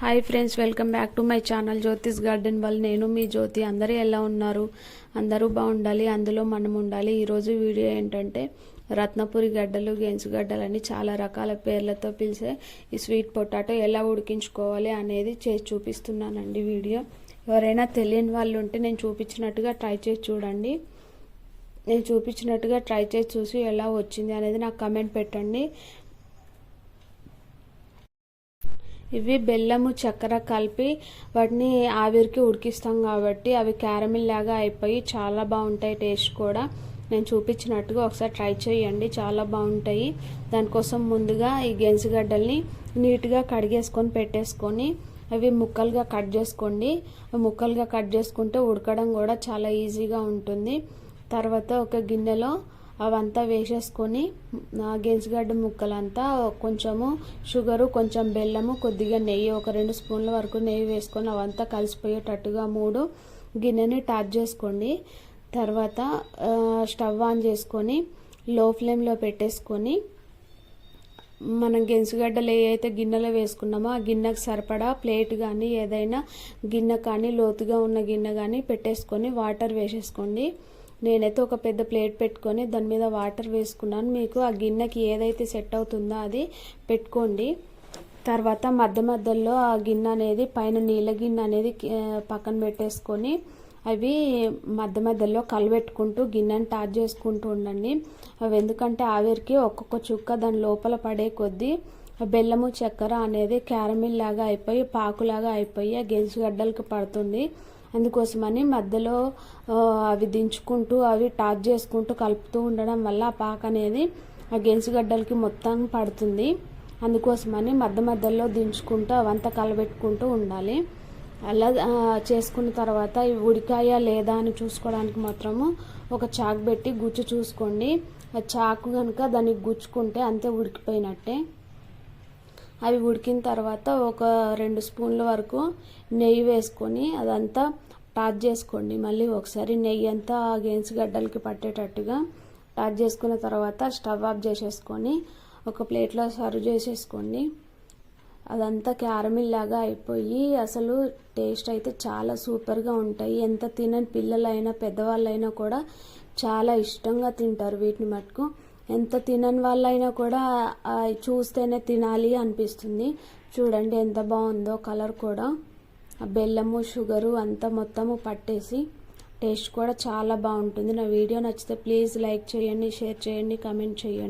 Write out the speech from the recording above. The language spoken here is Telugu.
Hi friends welcome back to my channel Jyothish garden వాళ్ళు నేను మీ జ్యోతి. అందరూ ఎలా ఉన్నారు? అందరూ బాగుండాలి. అందులో మనం ఉండాలి. ఈరోజు వీడియో ఏంటంటే రత్నపురి గడ్డలు గెంచుగడ్డలని గడ్డలు అని చాలా రకాల పేర్లతో పిలిచే ఈ స్వీట్ పొటాటో ఎలా ఉడికించుకోవాలి అనేది చేసి చూపిస్తున్నానండి వీడియో. ఎవరైనా తెలియని వాళ్ళు ఉంటే నేను చూపించినట్టుగా ట్రై చేసి చూడండి. నేను చూపించినట్టుగా ట్రై చేసి చూసి ఎలా వచ్చింది అనేది నాకు కమెంట్ పెట్టండి. ఇవి బెల్లము చక్కెర కలిపి వాటిని ఆవిరికి ఉడికిస్తాం కాబట్టి అవి క్యారమిల్ లాగా అయిపోయి చాలా బాగుంటాయి టేస్ట్ కూడా. నేను చూపించినట్టుగా ఒకసారి ట్రై చేయండి. చాలా బాగుంటాయి. దానికోసం ముందుగా ఈ గెంసిగడ్డల్ని నీట్గా కడిగేసుకొని పెట్టేసుకొని అవి ముక్కలుగా కట్ చేసుకోండి. ముక్కలుగా కట్ చేసుకుంటే ఉడకడం కూడా చాలా ఈజీగా ఉంటుంది. తర్వాత ఒక గిన్నెలో అవంతా వేసేసుకొని గెంజిగడ్డ ముక్కలంతా కొంచెము షుగరు కొంచెం బెల్లము కొద్దిగా నెయ్యి ఒక రెండు స్పూన్ల వరకు నెయ్యి వేసుకొని అవంతా కలిసిపోయేటట్టుగా మూడు గిన్నెని టాచ్ చేసుకోండి. తర్వాత స్టవ్ ఆన్ చేసుకొని లో ఫ్లేమ్లో పెట్టేసుకొని మనం గెంసుగడ్డలు ఏవైతే అయితే గిన్నెలో వేసుకున్నామో ఆ గిన్నెకు సరిపడా ప్లేట్ కానీ ఏదైనా గిన్నె కానీ లోతుగా ఉన్న గిన్నె కానీ పెట్టేసుకొని వాటర్ వేసేసుకోండి. నేనైతే ఒక పెద్ద ప్లేట్ పెట్టుకొని దాని మీద వాటర్ వేసుకున్నాను. మీకు ఆ గిన్నెకి ఏదైతే సెట్ అవుతుందో అది పెట్టుకోండి. తర్వాత మధ్య మధ్యలో ఆ గిన్నె అనేది పైన నీళ్ళ గిన్నె అనేది పక్కన పెట్టేసుకొని అవి మధ్య మధ్యలో కలబెట్టుకుంటూ గిన్నెని టాచ్ చేసుకుంటూ ఉండండి. అవి ఎందుకంటే ఆవిరికి ఒక్కొక్క చుక్క దాని లోపల పడే కొద్దీ బెల్లము చక్కెర అనేది క్యారమిల్ లాగా అయిపోయి పాకులాగా అయిపోయి ఆ పడుతుంది. అందుకోసమని మధ్యలో అవి దించుకుంటూ అవి టాచ్ చేసుకుంటూ కలుపుతూ ఉండడం వల్ల ఆ పాక అనేది ఆ గెంసుగడ్డలకి మొత్తం పడుతుంది. అందుకోసమని మధ్య మధ్యలో దించుకుంటూ అవంతా కలబెట్టుకుంటూ ఉండాలి. అలా చేసుకున్న తర్వాత ఇవి ఉడికాయా లేదా అని చూసుకోవడానికి మాత్రము ఒక చాకు పెట్టి గుచ్చి చూసుకోండి. ఆ చాకు కనుక దానికి గుచ్చుకుంటే అంతే ఉడికిపోయినట్టే. అవి ఉడికిన తర్వాత ఒక రెండు స్పూన్ల వరకు నెయ్యి వేసుకొని అదంతా టాచ్ చేసుకోండి. మళ్ళీ ఒకసారి నెయ్యి అంతా గేన్స్ గడ్డలకి పట్టేటట్టుగా టాచ్ చేసుకున్న తర్వాత స్టవ్ ఆఫ్ చేసేసుకొని ఒక ప్లేట్లో సర్వ్ చేసేసుకోండి. అదంతా క్యారమిల్ లాగా అయిపోయి అసలు టేస్ట్ అయితే చాలా సూపర్గా ఉంటాయి. ఎంత తినని పిల్లలైనా పెద్దవాళ్ళైనా కూడా చాలా ఇష్టంగా తింటారు వీటిని మటుకు. ఎంత తినని వాళ్ళైనా కూడా చూస్తేనే తినాలి అనిపిస్తుంది. చూడండి ఎంత బాగుందో కలర్ కూడా. బెల్లము షుగరు అంతా మొత్తము పట్టేసి టేస్ట్ కూడా చాలా బాగుంటుంది. నా వీడియో నచ్చితే ప్లీజ్ లైక్ చేయండి షేర్ చేయండి కమెంట్ చేయండి.